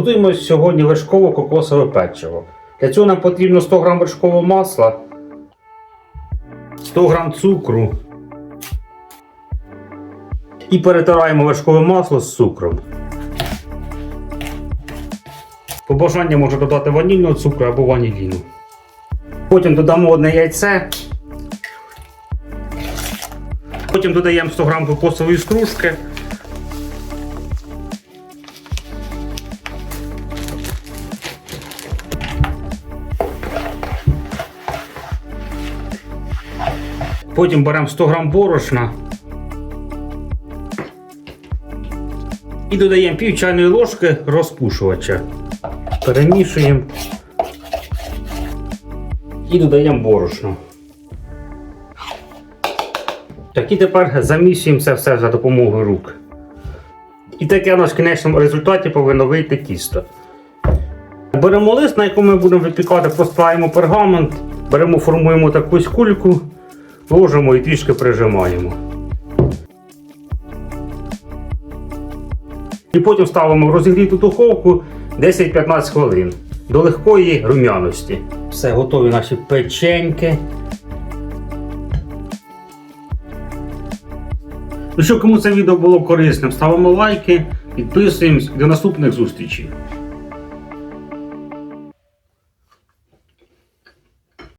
Приготуємо сьогодні вершково кокосове печиво. Для цього нам потрібно 100 г вершкового масла, 100 г цукру. І перетираємо вершкове масло з цукром. По бажанню можна додати ванільного цукру або ваніліну. Потім додамо одне яйце. Потім додаємо 100 г кокосової стружки. Потім беремо 100 г борошна. І додаємо пів чайної ложки розпушувача. Перемішуємо. І додаємо борошно. Так, і тепер замісюємо це все за допомогою рук. І таке в кінечному результаті повинно вийти тісто. Беремо лист, на якому ми будемо випікати, простраємо пергамент, беремо, формуємо такусь кульку, ложимо і трішки прижимаємо. І потім ставимо в розігріту духовку 10-15 хвилин до легкої рум'яності. Все, готові наші печеньки. Ну що, кому це відео було корисним, ставимо лайки, підписуємось до наступних зустрічей.